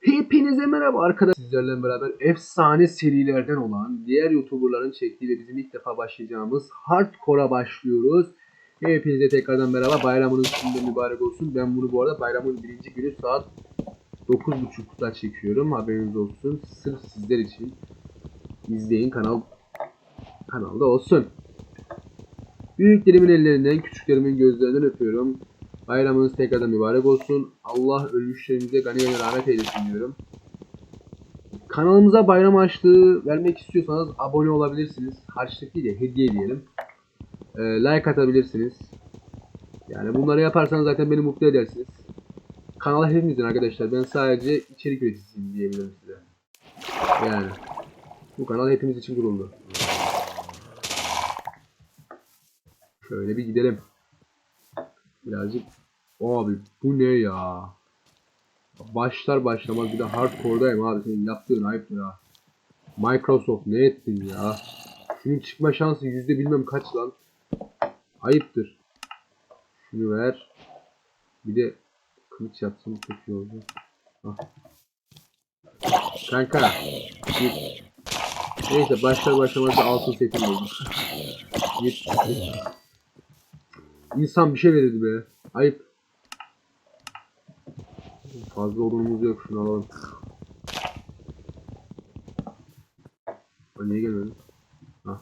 Hepinize merhaba arkadaşlar. Sizlerle beraber efsane serilerden olan diğer YouTuber'ların çektiği ve bizim ilk defa başlayacağımız Hardcore'a başlıyoruz. Hepinize tekrardan merhaba. Bayramınız şimdi mübarek olsun. Ben bunu bu arada bayramın birinci günü saat 9.30'da çekiyorum. Haberiniz olsun. Sırf sizler için izleyin kanal kanalda olsun. Büyüklerimin ellerinden, küçüklerimin gözlerinden öpüyorum. Bayramınız tekrardan mübarek olsun. Allah ölmüşlerimize gani gani rahmet eylesin diyorum. Kanalımıza bayram harçlığı vermek istiyorsanız abone olabilirsiniz. Harçlık değil de hediye diyelim. Ee, like atabilirsiniz. Yani bunları yaparsanız zaten beni mutlu edersiniz. Kanal hepimizin arkadaşlar. Ben sadece içerik üreticisiyim diyebilirim size. Yani. Bu kanal hepimiz için kuruldu. Şöyle bir gidelim. Birazcık abi bu ne ya? Başlar başlamaz bir de hardcore'dayım abi senin yaptığın ayıptır ha. Microsoft ne ettin ya? Şunun çıkma şansı yüzde bilmem kaç lan. Ayıptır. Şunu ver. Bir de kılıç yapsam çok iyi oldu. Ah. Kanka. Bir... Neyse başlar başlamaz da altın setim oldu. Git. İnsan bir şey verirdi be. Ayıp. Fazla odunumuz yok. Şunu alalım. Niye gelmedi? Hah.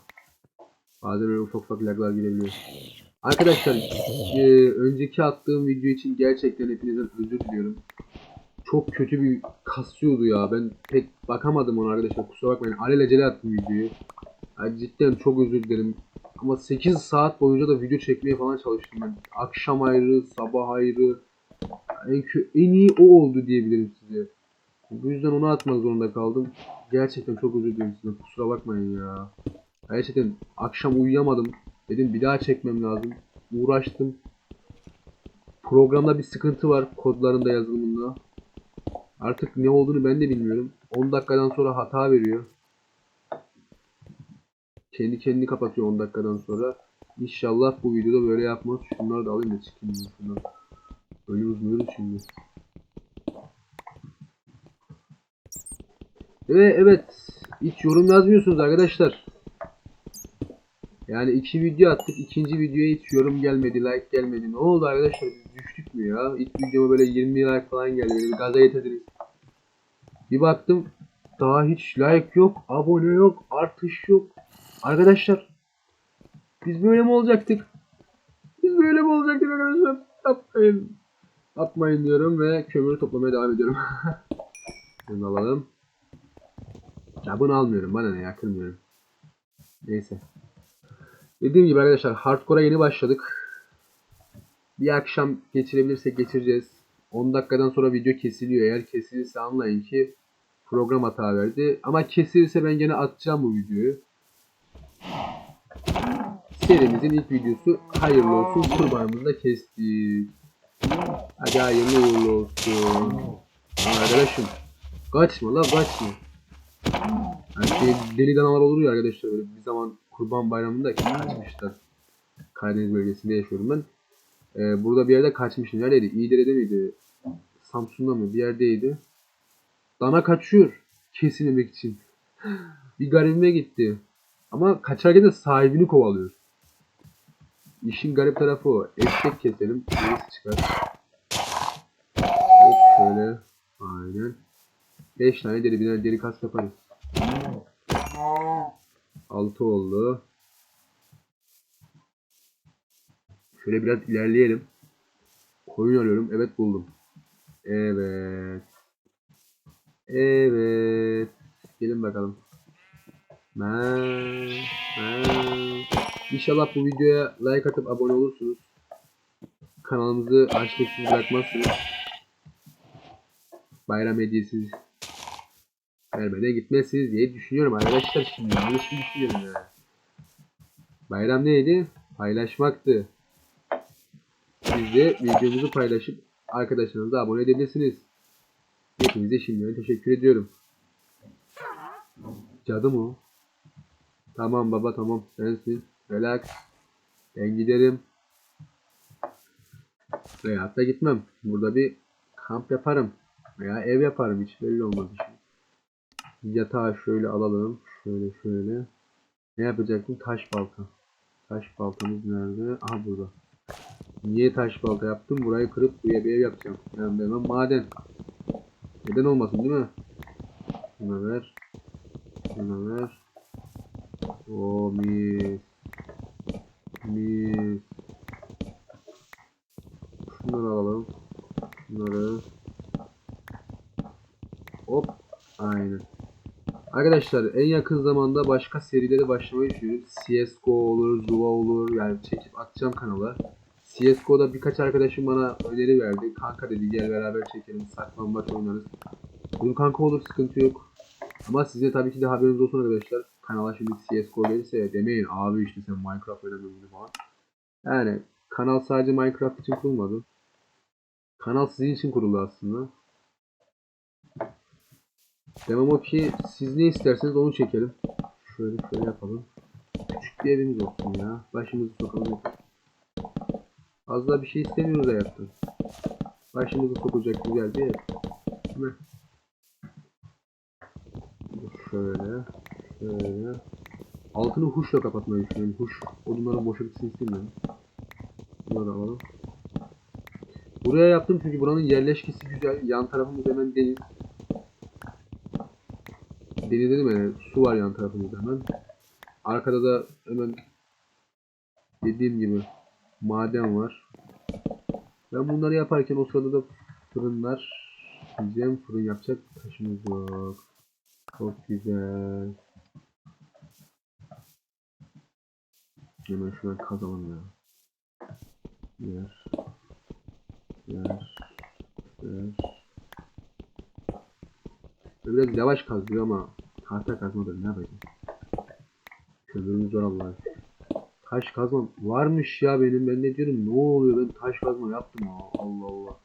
Bazen öyle ufak ufak laglar girebiliyor. Arkadaşlar e, önceki attığım video için gerçekten hepinizden özür diliyorum. Çok kötü bir kasıyordu ya. Ben pek bakamadım ona arkadaşlar. Kusura bakmayın. Alelacele attım videoyu. Yani cidden çok özür dilerim. Ama 8 saat boyunca da video çekmeye falan çalıştım ben. Akşam ayrı, sabah ayrı. En, en iyi o oldu diyebilirim size. Bu yüzden onu atmak zorunda kaldım. Gerçekten çok özür dilerim size. Kusura bakmayın ya. Gerçekten akşam uyuyamadım. Dedim bir daha çekmem lazım. Uğraştım. Programda bir sıkıntı var kodlarında yazılımında. Artık ne olduğunu ben de bilmiyorum. 10 dakikadan sonra hata veriyor. Kendi kendini kapatıyor 10 dakikadan sonra. İnşallah bu videoda böyle yapmaz. Şunları da alayım da çıkayım. Şunları. Öyle uzmuyoruz şimdi. Ve evet. Hiç yorum yazmıyorsunuz arkadaşlar. Yani iki video attık. ikinci videoya hiç yorum gelmedi. Like gelmedi. Ne oldu arkadaşlar? Biz düştük mü ya? İlk videoma böyle 20 like falan geldi. Bir gaza getirdiniz. Bir baktım. Daha hiç like yok. Abone yok. Artış yok. Arkadaşlar. Biz böyle mi olacaktık? Biz böyle mi olacaktık arkadaşlar? Yapmayın. Atmayın diyorum ve kömürü toplamaya devam ediyorum. Bunu alalım. Ya bunu almıyorum. Bana ne ya kırmıyorum. Neyse. Dediğim gibi arkadaşlar hardcore'a yeni başladık. Bir akşam geçirebilirsek geçireceğiz. 10 dakikadan sonra video kesiliyor. Eğer kesilirse anlayın ki program hata verdi. Ama kesilirse ben gene atacağım bu videoyu. Serimizin ilk videosu hayırlı olsun. Kurbanımızı da kestik. Hadi hayırlı uğurlu olsun. Arkadaşım. Kaçma la kaçma. Yani şey, deli danalar olur ya arkadaşlar böyle bir zaman kurban bayramında kaçmışlar. Karadeniz bölgesinde yaşıyorum ben. Ee, burada bir yerde kaçmışım. Neredeydi? İğdere'de miydi? Samsun'da mı? Bir yerdeydi. Dana kaçıyor. Kesilmek için. bir garibime gitti. Ama kaçarken de sahibini kovalıyor. İşin garip tarafı o. Eşek keselim. Gerisi çıkar. Hop şöyle. Aynen. 5 tane deri tane deri kas yaparız. 6 oldu. Şöyle biraz ilerleyelim. Koyun arıyorum. Evet buldum. Evet. Evet. Gelin bakalım. Ben, ben. İnşallah bu videoya like atıp abone olursunuz. Kanalımızı açlıksız bırakmazsınız. Bayram hediyesi vermeden gitmezsiniz diye düşünüyorum arkadaşlar şimdi. Yanlış mı düşünüyorum ya? Bayram neydi? Paylaşmaktı. Siz de videomuzu paylaşıp arkadaşlarınıza abone edebilirsiniz. Hepinize şimdiden teşekkür ediyorum. Cadı mı? Tamam baba tamam sensin. Relax. Ben giderim. Veyahut da gitmem. Burada bir kamp yaparım. Veya ev yaparım hiç belli olmaz işim. Yatağı şöyle alalım. Şöyle şöyle. Ne yapacaktım? Taş balta. Taş baltamız nerede? Aha burada. Niye taş balta yaptım? Burayı kırıp buraya bir ev yapacağım. Yani hemen maden. Neden olmasın değil mi? Şuna ver. Şuna ver. O mis. Mis. Şunları alalım. Şunları. Hop. Aynen. Arkadaşlar en yakın zamanda başka serilere başlamayı düşünüyorum. CSGO olur, Zuva olur. Yani çekip atacağım kanala. CSGO'da birkaç arkadaşım bana öneri verdi. Kanka dedi gel beraber çekelim. Saklambaç oynarız. Dedim kanka olur sıkıntı yok. Ama size tabii ki de haberiniz olsun arkadaşlar. Kanala şimdi CSGO gelirse demeyin abi işte sen Minecraft oynamıyorsun falan. Yani kanal sadece Minecraft için kurulmadı. Kanal sizin için kuruldu aslında. Demem o ki siz ne isterseniz onu çekelim. Şöyle şöyle yapalım. Küçük bir evimiz olsun ya. Başımızı sokalım. Az da bir şey istemiyoruz hayattan. Başımızı sokacak güzel bir ev. Şöyle. Şöyle. Altını huşla kapatmayı düşünüyorum. Huş. Odunların boşa gitsin istemiyorum. Bunları alalım. Buraya yaptım çünkü buranın yerleşkesi güzel. Yan tarafımız hemen deniz. Deniz dedim yani su var yan tarafımızda hemen. Arkada da hemen dediğim gibi maden var. Ben bunları yaparken o sırada da fırınlar diyeceğim. Fırın yapacak taşımız yok. Çok güzel. Hemen şuradan kazalım ya. Yer. Yer. Yer. Biraz yavaş kazıyor ama tahta kazmadır ne yapacağım? Kömürümüz var Allah'a. Taş kazma varmış ya benim ben ne diyorum ne oluyor ben taş kazma yaptım ha Allah Allah.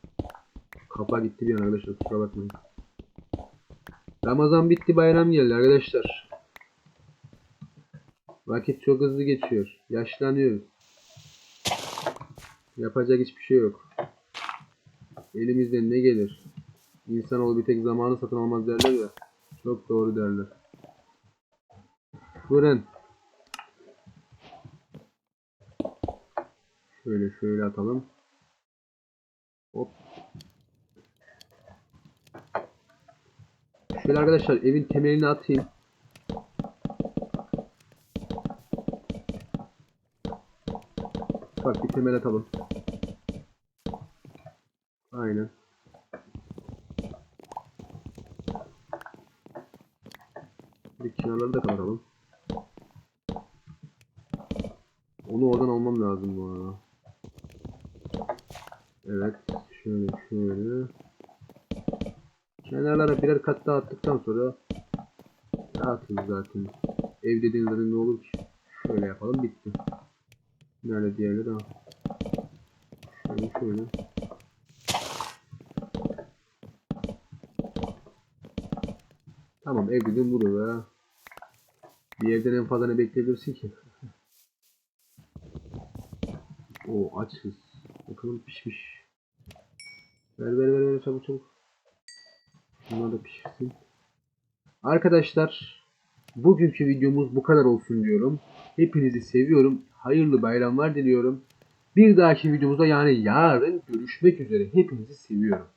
Kafa gitti bir an arkadaşlar kusura bakmayın. Ramazan bitti bayram geldi arkadaşlar. Vakit çok hızlı geçiyor. Yaşlanıyoruz. Yapacak hiçbir şey yok. Elimizden ne gelir? İnsanoğlu bir tek zamanı satın almaz derler ya. Çok doğru derler. Fırın. Şöyle şöyle atalım. Hop. Şöyle arkadaşlar evin temelini atayım. Bak bir temel atalım. Aynen. Kenarları da kapatalım. Onu oradan almam lazım bu arada. Evet. Şöyle şöyle. Kenarlara birer kat daha attıktan sonra rahatız zaten. Ev dediğinizde ne olur ki? Şöyle yapalım bitti. Nerede diğerleri daha? Şöyle şöyle. Tamam ev dediğin ya. Bir evden en fazla ne bekleyebilirsin ki? O açız. Bakalım pişmiş. Ver ver ver ver çabuk çabuk. Bunlar da pişsin. Arkadaşlar bugünkü videomuz bu kadar olsun diyorum. Hepinizi seviyorum. Hayırlı bayramlar diliyorum. Bir dahaki videomuzda yani yarın görüşmek üzere. Hepinizi seviyorum.